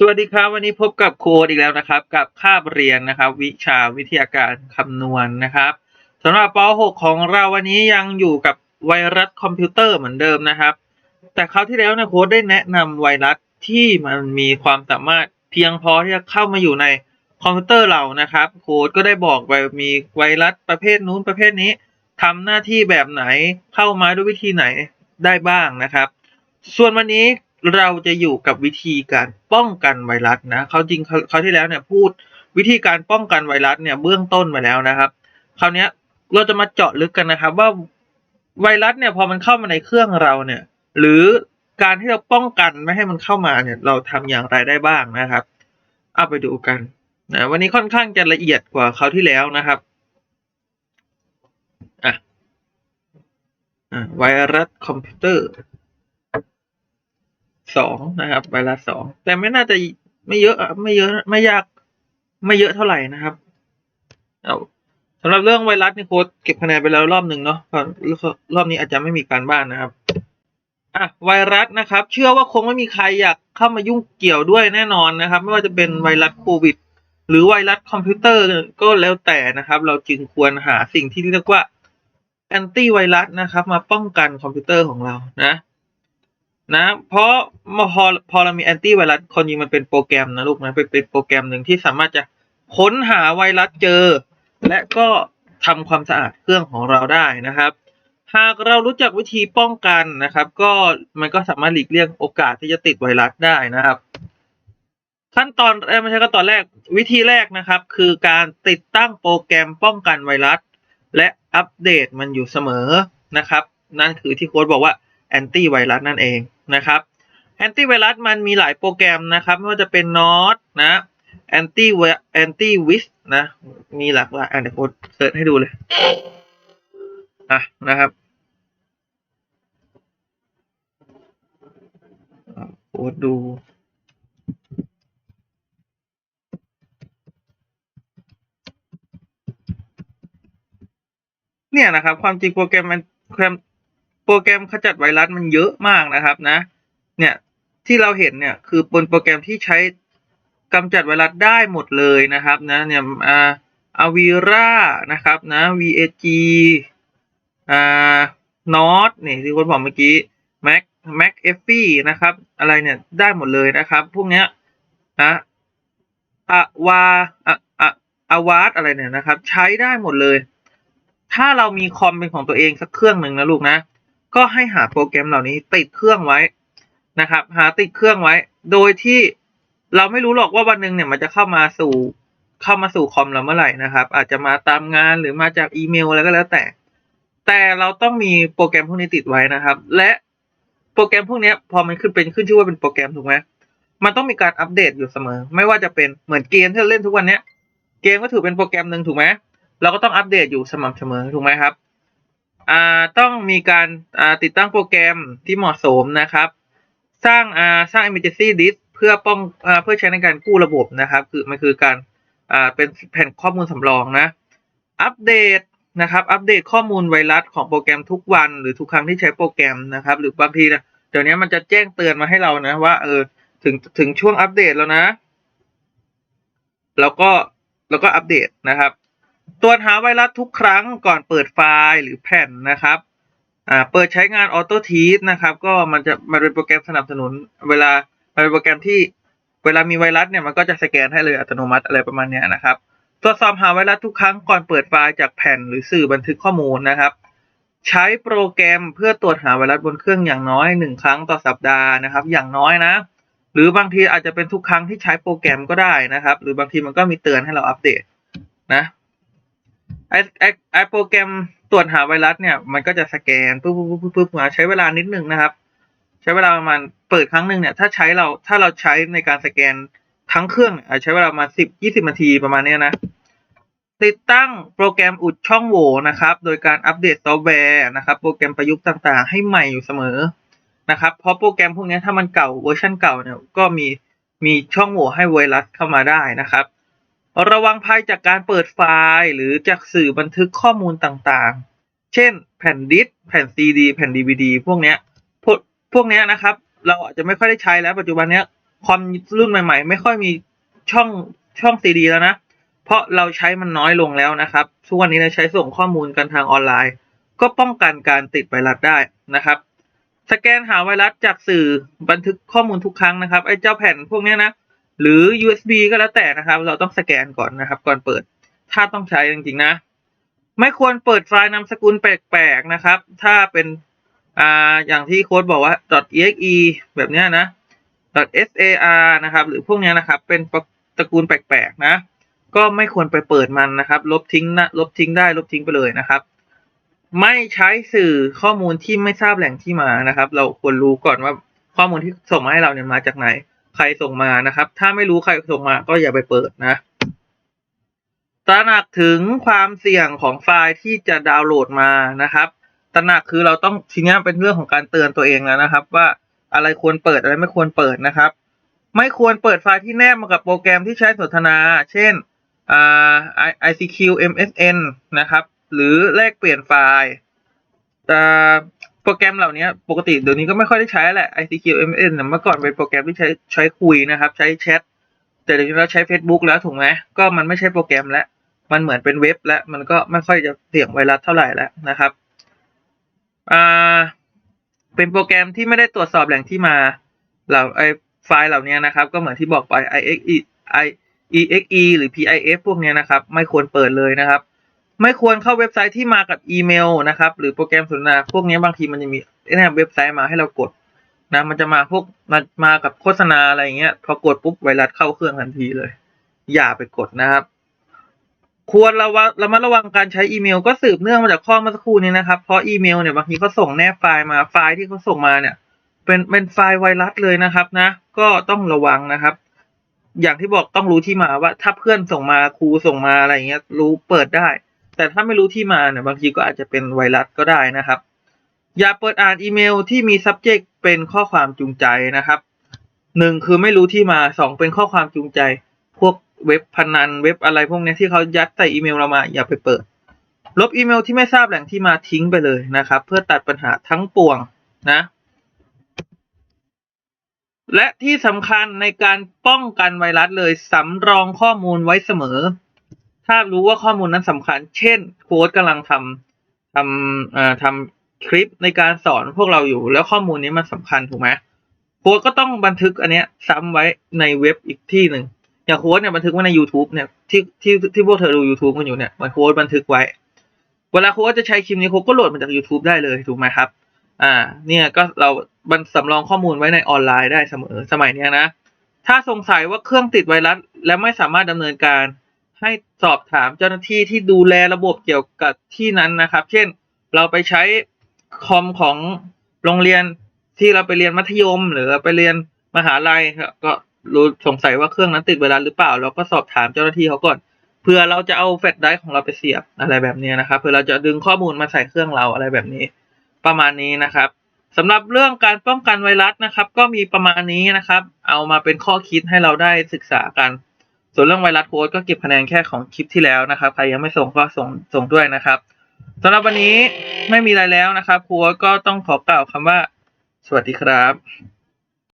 สวัสดีครับ วันนี้พบกับครูโอ๊ตอีกแล้วนะครับ กับคาบเรียนนะครับ วิชาวิทยาการคำนวณนะครับสำหรับป .6 ของเราวันนี้ยังอยู่กับไวรัสคอมพิวเตอร์เหมือนเดิมนะครับ แต่คราวที่แล้วนะโค้ดได้แนะนำไวรัสที่มันมีความสามารถเพียงพอที่จะเข้ามาอยู่ในคอมพิวเตอร์เรานะครับ โค้ดก็ได้บอกไปมีไวรัสประเภทนู้นประเภทนี้ทำหน้าที่แบบไหนเข้ามาด้วยวิธีไหนได้บ้างนะครับ ส่วนวันนี้ เราจะอยู่กับวิธีการป้องกันไวรัสนะเขาจริงเขาที่แล้วเนี่ยพูดวิธีการป้องกันไวรัสเนี่ยเบื้องต้นมาแล้วนะครับคราวนี้เราจะมาเจาะลึกกันนะครับ ว่าไวรัสเนี่ยพอมันเข้ามาในเครื่องเราเนี่ย หรือการที่เราป้องกันไม่ให้มันเข้ามาเนี่ย เราทำอย่างไรได้บ้างนะครับเอาไปดูกันนะวันนี้ค่อนข้างจะละเอียดกว่าคราวที่แล้วนะครับอะอะไวรัสคอมพิวเตอร์ สองนะครับ ไวรัสสองแต่ไม่น่าจะไม่เยอะไม่เยอะไม่ยาก ไม่เยอะเท่าไหร่นะครับเอาสำหรับเรื่องไวรัสนี่โค้ดเก็บคะแนนไปแล้วรอบหนึ่งเนาะเพราะรอบนี้อาจจะไม่มีการบ้านนะครับอะไวรัสนะครับ เชื่อว่าคงไม่มีใครอยากเข้ามายุ่งเกี่ยวด้วยแน่นอนนะครับ ไม่ว่าจะเป็นไวรัสโควิด หรือไวรัสคอมพิวเตอร์ก็แล้วแต่นะครับ เราจึงควรหาสิ่งที่เรียกว่าแอนตี้ไวรัสนะครับ มาป้องกันคอมพิวเตอร์ของเรานะ นะ เพราะพอพอเรามีแอนตี้ไวรัสคนยิงมันเป็นโปรแกรมนะลูกนะเป็นเป็นโปรแกรมหนึ่งที่สามารถจะค้นหาไวรัสเจอ และก็ทำความสะอาดเครื่องของเราได้นะครับ หากเรารู้จักวิธีป้องกันนะครับ ก็มันก็สามารถหลีกเลี่ยงโอกาสที่จะติดไวรัสได้นะครับ ขั้นตอนไม่ใช่ขั้นตอนแรกวิธีแรกนะครับ คือการติดตั้งโปรแกรมป้องกันไวรัส และอัปเดตมันอยู่เสมอนะครับ นั่นคือที่โค้ดบอกว่า แอนตี้ไวรัสนั่นเองนะครับแอนตี้ไวรัสมันมีหลายโปรแกรมนะครับ ไม่ว่าจะเป็น NOT นะแอนตี้แอนตี้วิสนะมีหลากหลายอะเดี๋ยวโค้ดเสิร์ชให้ดูเลยอะนะครับอะโค้ดูเนี่ยนะครับ ความจริงโปรแกรมมันแกรม โปรแกรมขจัดไวรัสมันเยอะมากนะครับนะ เนี่ยที่เราเห็นเนี่ยคือเป็นโปรแกรมที่ใช้กำจัดไวรัสได้หมดเลยนะครับนะเนี่ยอ่าอาวีรานะครับนะ VAG อ่านอตนี่ที่คนบอกเมื่อกี้ Mac Mac f อนะครับ อะไรเนี่ยได้หมดเลยนะครับ พวกเนี้ยนะอะวาอะอะอาวาสอะไรเนี่ยนะครับ ใช้ได้หมดเลย ถ้าเรามีคอมเป็นของตัวเองสักเครื่องหนึ่งนะลูกนะ ก็ให้หาโปรแกรมเหล่านี้ติดเครื่องไว้นะครับ หาติดเครื่องไว้ โดยที่เราไม่รู้หรอกว่าวันหนึ่งเนี่ยมันจะเข้ามาสู่เข้ามาสู่คอมเราเมื่อไหร่นะครับ อาจจะมาตามงานหรือมาจากอีเมลอะไรก็แล้วแต่ แต่เราต้องมีโปรแกรมพวกนี้ติดไว้นะครับ และโปรแกรมพวกนี้พอมันขึ้นเป็นขึ้นชื่อว่าเป็นโปรแกรมถูกไหมมันต้องมีการอัปเดตอยู่เสมอ ไม่ว่าจะเป็นเหมือนเกมที่เราเล่นทุกวันเนี้ย เกมก็ถือเป็นโปรแกรมหนึ่งถูกไหมเราก็ต้องอัปเดตอยู่สม่ำเสมอถูกไหมครับ อ่าต้องมีการอ่าติดตั้งโปรแกรมที่เหมาะสมนะครับ สร้างอ่าสร้าง emergency disk เพื่อป้องอ่าเพื่อใช้ในการกู้ระบบนะครับ คือมันคือการอ่าเป็นแผ่นข้อมูลสำรองนะ อัปเดตนะครับ อัปเดตข้อมูลไวรัสของโปรแกรมทุกวันหรือทุกครั้งที่ใช้โปรแกรมนะครับ หรือบางทีนะเดี๋ยวนี้มันจะแจ้งเตือนมาให้เรานะว่าเออถึงถึงช่วงอัปเดตแล้วนะ แล้วก็แล้วก็อัปเดตนะครับ ตรวจหาไวรัสทุกครั้งก่อนเปิดไฟล์หรือแผ่นนะครับอ่าเปิดใช้งาน Auto t e a s นะครับ ก็มันจะมันเป็นโปรแกรมสนับสนุน เวลามันเป็นโปรแกรมที่เวลามีไวรัสเนี่ยมันก็จะสแกนให้เลยอัตโนมัติอะไรประมาณเนี้ยนะครับ ตรวจสอบหาไวรัสทุกครั้งก่อนเปิดไฟล์จากแผ่นหรือสื่อบันทึกข้อมูลนะครับ ใช้โปรแกรมเพื่อตรวจหาไวรัสบนเครื่องอย่างน้อยหนึ่งครั้งต่อสัปดาห์นะครับ อย่างน้อยนะ หรือบางทีอาจจะเป็นทุกครั้งที่ใช้โปรแกรมก็ได้นะครับ หรือบางทีมันก็มีเตือนให้เราอัปเดตนะ ไอไอไอโปรแกรมตรวจหาไวรัสเนี่ยมันก็จะสแกนปุ๊บปุ๊บปุ๊บปุ๊บมาใช้เวลานิดนึงนะครับ ใช้เวลาประมาณเปิดครั้งหนึ่งเนี่ย ถ้าใช้เราถ้าเราใช้ในการสแกนทั้งเครื่องอาจใช้เวลาประมาสิบยี่สิบนาทีประมาณเนี้ยนะ ติดตั้งโปรแกรมอุดช่องโหว่นะครับ โดยการอัปเดตซอฟต์แวร์นะครับ โปรแกรมประยุกต์ต่างๆ ให้ใหม่อยู่เสมอนะครับ เพราะโปรแกรมพวกนี้ถ้ามันเก่าเวอร์ชันเก่าเนี่ยก็มีมีช่องโหว่ให้ไวรัสเข้ามาได้นะครับ ระวังภัยจากการเปิดไฟล์หรือจากสื่อบันทึกข้อมูลต่างๆ เช่น แผ่นดิสก์แผ่นซีดี แผ่นดีวดีพวกเนี้ยพวกพวกเนี้ยนะครับ เราอาจจะไม่ค่อยได้ใช้แล้วปัจจุบันเนี้ยคอมรุ่นใหม่ ๆ ไม่ค่อยมีช่องช่องซีดีแล้วนะ เพราะเราใช้มันน้อยลงแล้วนะครับ ทุกวันนี้เราใช้ส่งข้อมูลกันทางออนไลน์ ก็ป้องกันการติดไวรัสได้นะครับ สแกนหาไวรัสจากสื่อบันทึกข้อมูลทุกครั้งนะครับไอ้เจ้าแผ่นพวกเนี้ยนะ หรือ USB ก็แล้วแต่นะครับ เราต้องสแกนก่อนนะครับ ก่อนเปิด ถ้าต้องใช้จริงๆนะ ไม่ควรเปิดไฟล์นามสกุลแปลกๆนะครับ ถ้าเป็นอ่าอย่างที่โค้ดบอกว่า .exe แบบเนี้ยนะ .sar นะครับ หรือพวกเนี้ยนะครับ เป็นตระกูลแปลกๆนะ ก็ไม่ควรไปเปิดมันนะครับ ลบทิ้งนะลบทิ้งได้ ลบทิ้งไปเลยนะครับ ไม่ใช้สื่อข้อมูลที่ไม่ทราบแหล่งที่มานะครับ เราควรรู้ก่อนว่าข้อมูลที่ส่งมาให้เราเนี่ยมาจากไหน ใครส่งมานะครับ ถ้าไม่รู้ใครส่งมาก็อย่าไปเปิดนะตระหนักถึงความเสี่ยงของไฟล์ที่จะดาวน์โหลดมานะครับตระหนักคือเราต้องทีนี้เป็นเรื่องของการเตือนตัวเองแล้วนะครับ ว่าอะไรควรเปิดอะไรไม่ควรเปิดนะครับ ไม่ควรเปิดไฟล์ที่แนบมากับโปรแกรมที่ใช้สนทนา เช่นอ่า ICQ MSN นะครับ หรือแลกเปลี่ยนไฟล์แต่ โปรแกรมเหล่านี้ปกติเดี๋ยวนี้ก็ไม่ค่อยได้ใช้แหละ ICQ MSN เนี่ยเมื่อก่อนเป็นโปรแกรมที่ใช้ใช้คุยนะครับ ใช้แชทแต่เดี๋ยวนี้เราใช้ Facebook แล้วถูกไหมก็มันไม่ใช่โปรแกรมแล้ว มันเหมือนเป็นเว็บแล้ว มันก็ไม่ค่อยจะเสี่ยงไวรัสเท่าไหร่แล้วนะครับอ่าเป็นโปรแกรมที่ไม่ได้ตรวจสอบแหล่งที่มาเหล่าไอไฟล์เหล่านี้นะครับ ก็เหมือนที่บอกไป IXE I exe หรือ pif พวกเนี้ยนะครับ ไม่ควรเปิดเลยนะครับ ไม่ควรเข้าเว็บไซต์ที่มากับอีเมลนะครับ หรือโปรแกรมสนทนาพวกนี้บางทีมันจะมีเนี่ยเว็บไซต์มาให้เรากดนะมันจะมาพวกมามากับโฆษณาอะไรเงี้ยพอกดปุ๊บไวรัสเข้าเครื่องทันทีเลย อย่าไปกดนะครับ ควรระวังระมัดระวังการใช้อีเมล ก็สืบเนื่องมาจากข้อเมื่อสักครู่นี้นะครับเพราะอีเมลเนี่ยบางทีเขาส่งแนบไฟล์มาไฟล์ที่เขาส่งมาเนี่ย เป็นเป็นไฟล์ไวรัสเลยนะครับนะ ก็ต้องระวังนะครับ อย่างที่บอกต้องรู้ที่มาว่า ถ้าเพื่อนส่งมาครูส่งมาอะไรเงี้ยรู้เปิดได้ แต่ถ้าไม่รู้ที่มาเนี่ยบางทีก็อาจจะเป็นไวรัสก็ได้นะครับ อย่าเปิดอ่านอีเมลที่มี subject เป็นข้อความจูงใจนะครับหนึ่งคือไม่รู้ที่มาสองเป็นข้อความจูงใจ พวกเว็บพนันเว็บอะไรพวกนี้ที่เขายัดใส่อีเมลเรามา อย่าไปเปิด ลบอีเมลที่ไม่ทราบแหล่งที่มาทิ้งไปเลยนะครับ เพื่อตัดปัญหาทั้งปวงนะ และที่สำคัญในการป้องกันไวรัสเลยสำรองข้อมูลไว้เสมอ ถ้ารู้ว่าข้อมูลนั้นสำคัญ เช่น โค้ดกำลังทำทำเอ่อทำคลิปในการสอนพวกเราอยู่ แล้วข้อมูลนี้มันสำคัญถูกไหมโค้ดก็ต้องบันทึกอันเนี้ยซ้ำไว้ในเว็บอีกที่หนึ่งอย่างโค้ดเนี่ยบันทึกไว้ใน YouTube เนี่ยที่ที่ที่พวกเธอดู YouTube กันอยู่เนี่ยมันโค้ดบันทึกไว้ เวลาโค้ดจะใช้คลิปนี้โค้ดก็โหลดมาจาก YouTube ได้เลยถูกไหมครับ อ่า เนี่ยก็เราบันสำรองข้อมูลไว้ในออนไลน์ได้เสมอสมัยเนี้ยนะ ถ้าสงสัยว่าเครื่องติดไวรัส และไม่สามารถดำเนินการ ให้สอบถามเจ้าหน้าที่ที่ดูแลระบบเกี่ยวกับที่นั้นนะครับ เช่น เราไปใช้คอมของโรงเรียนที่เราไปเรียนมัธยม หรือไปเรียนมหาลัยก็รู้สงสัยว่าเครื่องนั้นติดไวรัสหรือเปล่า เราก็สอบถามเจ้าหน้าที่เขาก่อนเพื่อเราจะเอาแฟลชไดร์ของเราไปเสียบอะไรแบบนี้นะครับเพื่อเราจะดึงข้อมูลมาใส่เครื่องเราอะไรแบบนี้ ประมาณนี้นะครับสำหรับเรื่องการป้องกันไวรัสนะครับ ก็มีประมาณนี้นะครับ เอามาเป็นข้อคิดให้เราได้ศึกษากัน ส่วนเรื่องไวรัสโค้ดก็เก็บคะแนนแค่ของคลิปที่แล้วนะครับ ใครยังไม่ส่งก็ส่งส่งด้วยนะครับสำหรับวันนี้ไม่มีอะไรแล้วนะครับโค้ดก็ต้องขอกล่าวคำว่า สวัสดีครับ